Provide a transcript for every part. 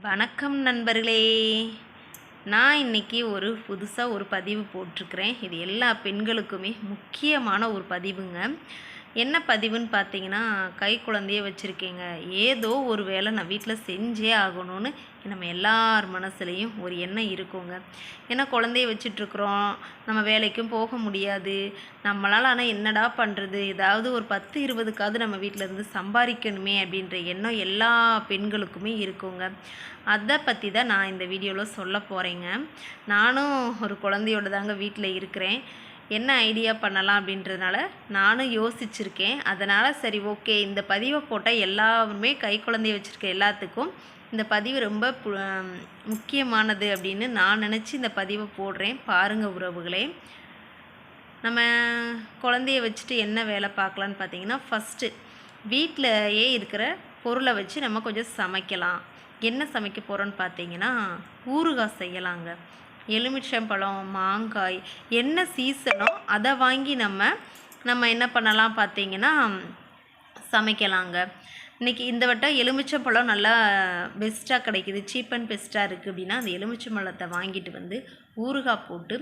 வணக்கம் நண்பர்களே. நான் இன்றைக்கி ஒரு புதுசாக ஒரு பதிவு போட்டிருக்கிறேன். இது எல்லா பெண்களுக்குமே முக்கியமான ஒரு பதிவுங்க. என்ன பதிவுன்னு பார்த்தீங்கன்னா கை குழந்தைய வச்சுருக்கேங்க. ஏதோ ஒரு வேலை நான் வீட்டில் செஞ்சே ஆகணும்னு நம்ம எல்லார் மனசுலேயும் ஒரு எண்ணம் இருக்குங்க. ஏன்னா குழந்தைய வச்சிட்ருக்குறோம். நம்ம வேலைக்கும் போக முடியாது. நம்மளால் ஆனால் என்னடா பண்ணுறது ஏதாவது ஒரு பத்து இருபதுக்காவது நம்ம வீட்டில் இருந்து சம்பாதிக்கணுமே அப்படின்ற எண்ணம் எல்லா பெண்களுக்குமே இருக்குங்க. அதை பற்றி தான் நான் இந்த வீடியோவில் சொல்ல போகிறேங்க நானும் ஒரு குழந்தையோட தாங்க வீட்டில் இருக்கிறேன். என்ன ஐடியா பண்ணலாம் அப்படின்றதுனால நானும் யோசிச்சிருக்கேன். அதனால் சரி ஓகே. இந்த பதிவை போட்டால் எல்லாருமே கை குழந்தைய வச்சுருக்க எல்லாத்துக்கும் இந்த பதிவு ரொம்ப பு- முக்கியமானது அப்படின்னு நான் நினச்சி இந்த பதிவை போடுறேன். பாருங்கள் உறவுகளே. நம்ம குழந்தைய வச்சுட்டு என்ன வேலை பார்க்கலான்னு பார்த்தீங்கன்னா ஃபஸ்ட்டு வீட்டிலையே இருக்கிற பொருளை வச்சு நம்ம கொஞ்சம் சமைக்கலாம். என்ன சமைக்க போகிறோன்னு பார்த்தீங்கன்னா ஊறுகாய் செய்யலாங்க. எலுமிச்சம்பழம் மாங்காய் என்ன சீசனோ அதை வாங்கி நம்ம நம்ம என்ன பண்ணலாம் பார்த்தீங்கன்னா சமைக்கலாங்க. இன்றைக்கி இந்த வட்டம் எலுமிச்சம்பழம் நல்லா பெஸ்ட்டாக கிடைக்கிது சீப் அண்ட் பெஸ்ட்டாக இருக்குது அப்படின்னா அந்த எலுமிச்சம்பழத்தை வாங்கிட்டு வந்து ஊறுகாய் போட்டு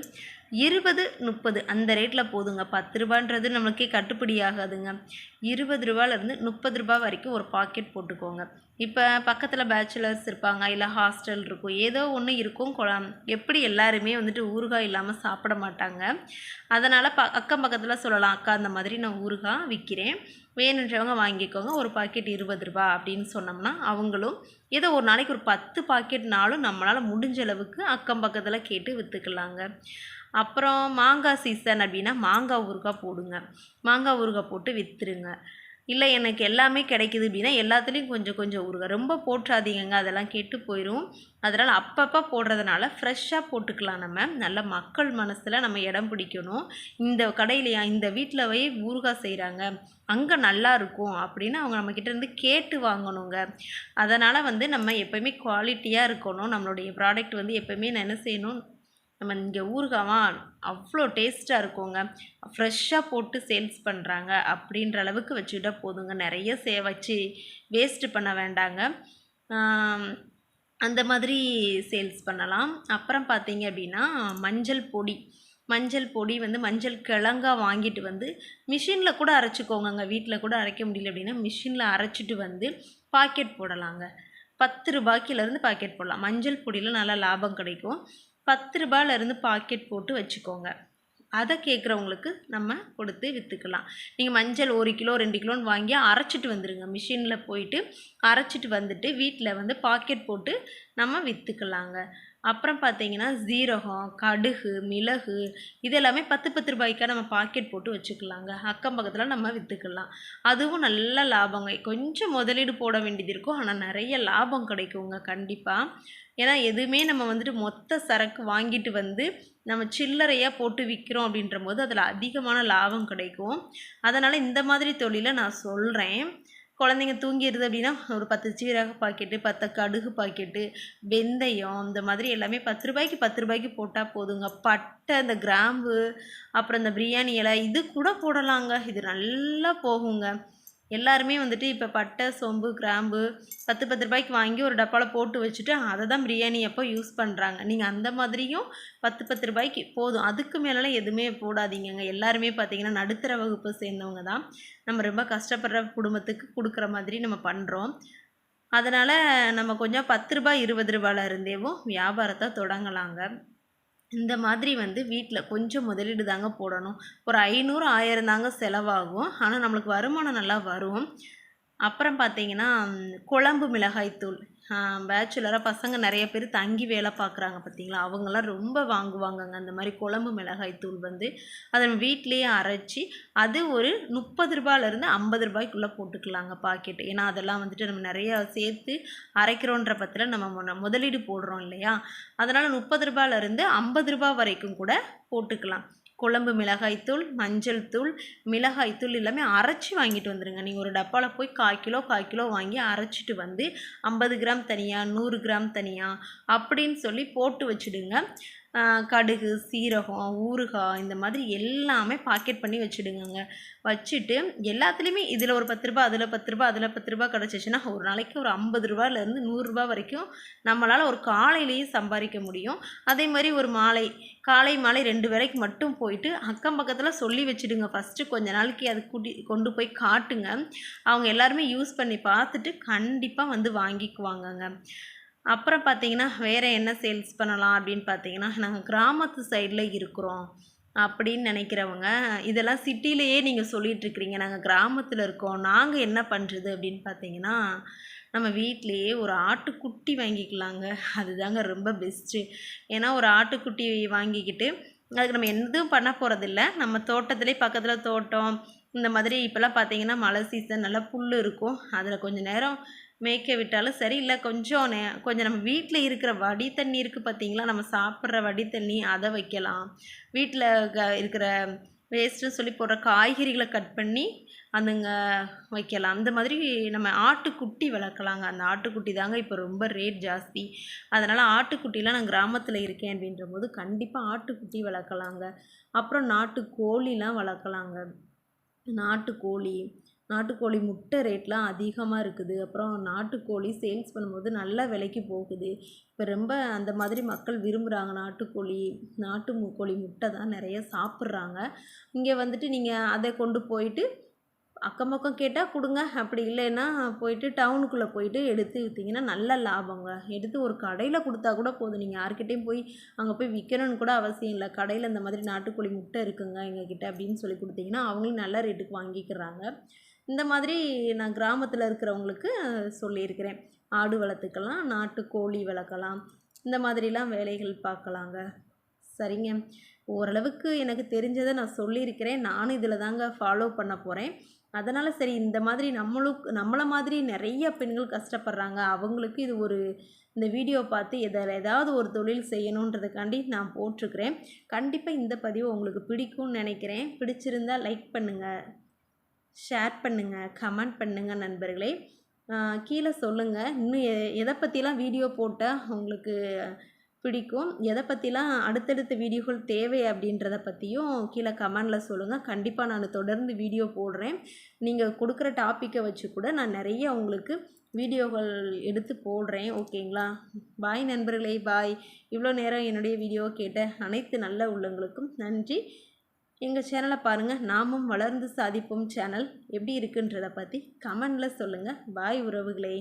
இருபது முப்பது அந்த ரேட்டில் போதுங்க. பத்து ரூபான்றது நம்மளுக்கே கட்டுப்படி ஆகாதுங்க. இருபது ரூபாலேருந்து முப்பது ரூபா வரைக்கும் ஒரு பாக்கெட் போட்டுக்கோங்க. இப்போ பக்கத்தில் பேச்சுலர்ஸ் இருப்பாங்க இல்லை ஹாஸ்டல் இருக்கும் ஏதோ ஒன்று இருக்கும் குழ- எப்படி எல்லாருமே வந்துட்டு ஊறுகாய் இல்லாமல் சாப்பிட மாட்டாங்க. அதனால் ப அக்கம் பக்கத்தில் சொல்லலாம் அக்கா அந்த மாதிரி நான் ஊறுகாய் விற்கிறேன் வேணுன்றவங்க வாங்கிக்கோங்க. ஒரு பாக்கெட் இருபது ரூபா அப்படின்னு சொன்னோம்னா அவங்களும் ஏதோ ஒரு நாளைக்கு ஒரு பத்து பாக்கெட்னாலும் நம்மளால் முடிஞ்ச அளவுக்கு அக்கம் பக்கத்தில் கேட்டு விற்றுக்கலாங்க அப்புறம் மாங்காய் சீசன் அப்படின்னா மாங்காய் ஊறுகாய் போடுங்க. மாங்காய் ஊறுகாய் போட்டு விற்றுருங்க இல்லை எனக்கு எல்லாமே கிடைக்குது அப்படின்னா எல்லாத்துலேயும் கொஞ்சம் கொஞ்சம் ஊறுகாய். ரொம்ப போட்டுறாதீங்கங்க அதெல்லாம் கெட்டு போயிடும் அதனால் அப்பப்போ போடுறதுனால ஃப்ரெஷ்ஷாக போட்டுக்கலாம் நம்ம. நல்ல மக்கள் மனசில் நம்ம இடம் பிடிக்கணும். இந்த கடையிலையா இந்த வீட்டில் போய் ஊறுகாய் செய்கிறாங்க அங்கே நல்லா இருக்கும் அப்படின்னு அவங்க நம்மக்கிட்ட இருந்து கேட்டு வாங்கணுங்க. அதனால் வந்து நம்ம எப்போயுமே குவாலிட்டியாக இருக்கணும். நம்மளுடைய ப்ராடக்ட் வந்து எப்போயுமே நான் என்ன செய்யணும்? நம்ம இங்கே ஊறுகாவா அவ்வளோ டேஸ்ட்டாக இருக்குங்க. ஃப்ரெஷ்ஷாக போட்டு சேல்ஸ் பண்ணுறாங்க அப்படின்ற அளவுக்கு வச்சுக்கிட்டா போதுங்க. நிறைய சே வச்சு வேஸ்ட்டு பண்ண வேண்டாங்க. அந்த மாதிரி சேல்ஸ் பண்ணலாம். அப்புறம் பார்த்தீங்க அப்படின்னா மஞ்சள் பொடி. மஞ்சள் பொடி வந்து மஞ்சள் கிழங்கா வாங்கிட்டு வந்து மிஷினில் கூட அரைச்சிக்கோங்க வீட்டில் கூட அரைக்க முடியல அப்படின்னா மிஷினில் அரைச்சிட்டு வந்து பாக்கெட் போடலாங்க. பத்து ரூபாய்க்கிலேருந்து பாக்கெட் போடலாம். மஞ்சள் பொடியில் நல்லா லாபம் கிடைக்கும். பத்து ரூபாயிலேருந்து பாக்கெட் போட்டு வச்சுக்கோங்க. அதை கேட்குறவங்களுக்கு நம்ம கொடுத்து விற்றுக்கலாம் நீங்கள் மஞ்சள் ஒரு கிலோ ரெண்டு கிலோன்னு வாங்கி அரைச்சிட்டு வந்துடுங்க மிஷினில் போயிட்டு அரைச்சிட்டு வந்துட்டு வீட்டில் வந்து பாக்கெட் போட்டு நம்ம விற்றுக்கலாங்க அப்புறம் பார்த்தீங்கன்னா ஜீரகம் கடுகு மிளகு இது எல்லாமே பத்து பத்து ரூபாய்க்காக நம்ம பாக்கெட் போட்டு வச்சுக்கலாங்க. அக்கம் பக்கத்தில் நம்ம விற்றுக்கலாம் அதுவும் நல்ல லாபங்க. கொஞ்சம் முதலீடு போட வேண்டியது இருக்கும். ஆனால் நிறைய லாபம் கிடைக்குங்க. கண்டிப்பாக ஏன்னா எதுவுமே நம்ம வந்துட்டு மொத்த சரக்கு வாங்கிட்டு வந்து நம்ம சில்லறையாக போட்டு விற்கிறோம் அப்படின்ற போது அதில் அதிகமான லாபம் கிடைக்கும். அதனால் இந்த மாதிரி தொழிலை நான் சொல்கிறேன் குழந்தைங்க தூங்கிடுது அப்படின்னா ஒரு பத்து சீரக பாக்கெட்டு பத்து கடுகு பாக்கெட்டு வெந்தயம் இந்த மாதிரி எல்லாமே பத்து ரூபாய்க்கு பத்து ரூபாய்க்கு போட்டால் போதுங்க. பட்டை இந்த கிராம்பு அப்புறம் இந்த பிரியாணி இலை இது கூட போடலாங்க. இது நல்லா போகுங்க. எல்லாருமே வந்துட்டு இப்போ பட்டை சோம்பு கிராம்பு பத்து பத்து ரூபாய்க்கு வாங்கி ஒரு டப்பாவில் போட்டு வச்சுட்டு அதை தான் பிரியாணி அப்போ யூஸ் பண்ணுறாங்க நீங்கள் அந்த மாதிரியும் பத்து பத்து ரூபாய்க்கு போதும். அதுக்கு மேலெலாம் எதுவுமே போடாதீங்கங்க. எல்லாருமே பார்த்தீங்கன்னா நடுத்தர வகுப்பு சேர்ந்தவங்க தான். நம்ம ரொம்ப கஷ்டப்படுற குடும்பத்துக்கு கொடுக்குற மாதிரி நம்ம பண்ணுறோம் அதனால் நம்ம கொஞ்சம் பத்து ரூபாய் இருபது ரூபாயில இருந்தேவும் வியாபாரத்தை தொடங்கலாங்க. இந்த மாதிரி வந்து வீட்டில் கொஞ்சம் முதலீடு தாங்க போடணும். ஒரு ஐநூறு ஆயிரம் தாங்க செலவாகும். ஆனால் நம்மளுக்கு வருமானம் நல்லா வரும். அப்புறம் பார்த்தீங்கன்னா குழம்பு மிளகாய்த்தூள். பேச்சுலராக பசங்க நிறைய பேர் தங்கி வேலை பார்க்குறாங்க பார்த்தீங்களா? அவங்கெல்லாம் ரொம்ப வாங்குவாங்கங்க. அந்த மாதிரி குழம்பு மிளகாய் தூள் வந்து அதை நம்ம வீட்டிலேயே அரைச்சி அது ஒரு முப்பது ரூபாயிலேருந்து ஐம்பது ரூபாய்க்குள்ளே போட்டுக்கலாங்க பாக்கெட் ஏன்னா அதெல்லாம் வந்துட்டு நம்ம நிறையா சேர்த்து அரைக்கிறோன்ற பத்தில் நம்ம முதலீடு போடுறோம் இல்லையா? அதனால் முப்பது ரூபாயிலேருந்து ஐம்பது ரூபாய் வரைக்கும் கூட போட்டுக்கலாம். குழம்பு மிளகாய்த்தூள் மஞ்சள் தூள் மிளகாய்த்தூள் எல்லாமே அரைச்சி வாங்கிட்டு வந்துடுங்க நீங்கள் ஒரு டப்பாவில் போய் கால் கிலோ கால் கிலோ வாங்கி அரைச்சிட்டு வந்து ஐம்பது கிராம் தனியாக நூறு கிராம் தனியாக அப்படின்னு சொல்லி போட்டு வச்சுடுங்க. கடுகு சீரகம் ஊறுகாய் இந்த மாதிரி எல்லாமே பாக்கெட் பண்ணி வச்சுடுங்கங்க. வச்சுட்டு எல்லாத்துலேயுமே இதில் ஒரு பத்து ரூபா அதில் பத்து ரூபா அதில் பத்து ரூபா கிடச்சிச்சின்னா ஒரு நாளைக்கு ஒரு ஐம்பது ரூபாயிலேருந்து நூறுரூபா வரைக்கும் நம்மளால் ஒரு காலையிலேயே சம்பாதிக்க முடியும். அதே மாதிரி ஒரு மாலை காலை மாலை ரெண்டு வேளைக்கு மட்டும் போயிட்டு அக்கம் பக்கத்தில் சொல்லி வச்சுடுங்க. ஃபஸ்ட்டு கொஞ்ச நாளைக்கு அது கூட்டி கொண்டு போய் காட்டுங்க. அவங்க எல்லாருமே யூஸ் பண்ணி பார்த்துட்டு கண்டிப்பாக வந்து வாங்கிக்குவாங்கங்க. அப்புறம் பார்த்திங்கன்னா வேறு என்ன சேல்ஸ் பண்ணலாம் அப்படின்னு பார்த்தீங்கன்னா நாங்கள் கிராமத்து சைடில் இருக்கிறோம் அப்படின்னு நினைக்கிறவங்க இதெல்லாம் சிட்டிலேயே நீங்கள் சொல்லிகிட்ருக்கிறீங்க நாங்கள் கிராமத்தில் இருக்கோம். நாங்கள் என்ன பண்ணுறது அப்படின்னு பார்த்தீங்கன்னா நம்ம வீட்டிலையே ஒரு ஆட்டுக்குட்டி வாங்கிக்கலாங்க. அதுதாங்க ரொம்ப பெஸ்ட்டு ஏன்னா ஒரு ஆட்டுக்குட்டி வாங்கிக்கிட்டு அதுக்கு நம்ம எதுவும் பண்ண போகிறதில்ல நம்ம தோட்டத்துலேயே பக்கத்தில் தோட்டம் இந்த மாதிரி இப்போல்லாம் பார்த்தீங்கன்னா மழை சீசன் நல்லா புல் இருக்கும். அதில் கொஞ்சம் நேரம் மேய்க்க விட்டாலும் சரி இல்லை கொஞ்சம் நே கொஞ்சம் நம்ம வீட்டில் இருக்கிற வடி தண்ணி இருக்குது பார்த்தீங்களா நம்ம சாப்பிட்ற வடி தண்ணி அதை வைக்கலாம். வீட்டில் க இருக்கிற வேஸ்ட்டுன்னு சொல்லி போடுற காய்கறிகளை கட் பண்ணி அதுங்க வைக்கலாம். அந்த மாதிரி நம்ம ஆட்டுக்குட்டி வளர்க்கலாங்க. அந்த ஆட்டுக்குட்டி தாங்க இப்போ ரொம்ப ரேட் ஜாஸ்தி. அதனால் ஆட்டுக்குட்டிலாம் நான் கிராமத்தில் இருக்கேன் அப்படின்ற போது கண்டிப்பாக ஆட்டுக்குட்டி வளர்க்கலாங்க. அப்புறம் நாட்டு கோழிலாம் வளர்க்கலாங்க. நாட்டுக்கோழி நாட்டுக்கோழி முட்டை ரேட்லாம் அதிகமாக இருக்குது. அப்புறம் நாட்டுக்கோழி சேல்ஸ் பண்ணும்போது நல்ல விலைக்கு போகுது. இப்போ ரொம்ப அந்த மாதிரி மக்கள் விரும்புகிறாங்க நாட்டுக்கோழி நாட்டு மு- கோழி முட்டை தான் நிறைய சாப்பிட்றாங்க. இங்கே வந்துட்டு நீங்கள் அதை கொண்டு போயிட்டு அக்கம் பக்கம் கேட்டால் கொடுங்க. அப்படி இல்லைன்னா போயிட்டு டவுனுக்குள்ளே போயிட்டு எடுத்து விற்றீங்கன்னா நல்ல லாபங்க. எடுத்து ஒரு கடையில் கொடுத்தா கூட போதும். நீங்கள் யார்கிட்டையும் போய் அங்கே போய் விற்கணும்னு கூட அவசியம் இல்லை. கடையில் இந்த மாதிரி நாட்டுக்கோழி முட்டை இருக்குங்க எங்ககிட்ட அப்படின்னு சொல்லி கொடுத்தீங்கன்னா அவங்களும் நல்ல ரேட்டுக்கு வாங்கிக்கிறாங்க. இந்த மாதிரி நான் கிராமத்தில் இருக்கிறவங்களுக்கு சொல்லியிருக்கிறேன். ஆடு வளர்த்துக்கலாம் நாட்டுக்கோழி வளர்க்கலாம். இந்த மாதிரிலாம் வேலைகள் பார்க்கலாங்க. சரிங்க. ஓரளவுக்கு எனக்கு தெரிஞ்சதை நான் சொல்லியிருக்கிறேன். நானும் இதில் தாங்க ஃபாலோ பண்ண போகிறேன் அதனால் சரி இந்த மாதிரி நம்மளுக்கு நம்மளை மாதிரி நிறைய பெண்கள் கஷ்டப்படுறாங்க. அவங்களுக்கு இது ஒரு இந்த வீடியோ பார்த்து எதில் ஏதாவது ஒரு தொழில் செய்யணுன்றதுக்காண்டி நான் போட்டிருக்கிறேன். கண்டிப்பாக இந்த பதிவு உங்களுக்கு பிடிக்கும்னு நினைக்கிறேன். பிடிச்சிருந்தா லைக் பண்ணுங்கள் ஷேர் பண்ணுங்கள் கமெண்ட் பண்ணுங்கள் நண்பர்களே. கீழே சொல்லுங்கள் இன்னும் எ- எதை பற்றிலாம் வீடியோ போட்டால் உங்களுக்கு பிடிக்கும்? எதை பற்றிலாம் அடுத்தடுத்த வீடியோகள் தேவை அப்படின்றத பற்றியும் கீழே கமெண்டில் சொல்லுங்கள் கண்டிப்பாக நான் தொடர்ந்து வீடியோ போடுறேன். நீங்கள் கொடுக்குற டாப்பிக்கை வச்சு கூட நான் நிறைய உங்களுக்கு வீடியோகள் எடுத்து போடுறேன். ஓகேங்களா? பாய் நண்பர்களே பாய் இவ்வளோ நேரம் என்னுடைய வீடியோ கேட்ட அனைத்து நல்ல உள்ளங்களுக்கும் நன்றி. எங்கள் சேனலை பாருங்கள் நாமும் வளர்ந்து சாதிப்போம் சேனல். எப்படி இருக்குன்றதை பற்றி கமெண்டில் சொல்லுங்கள் பாய் உறவுகளே.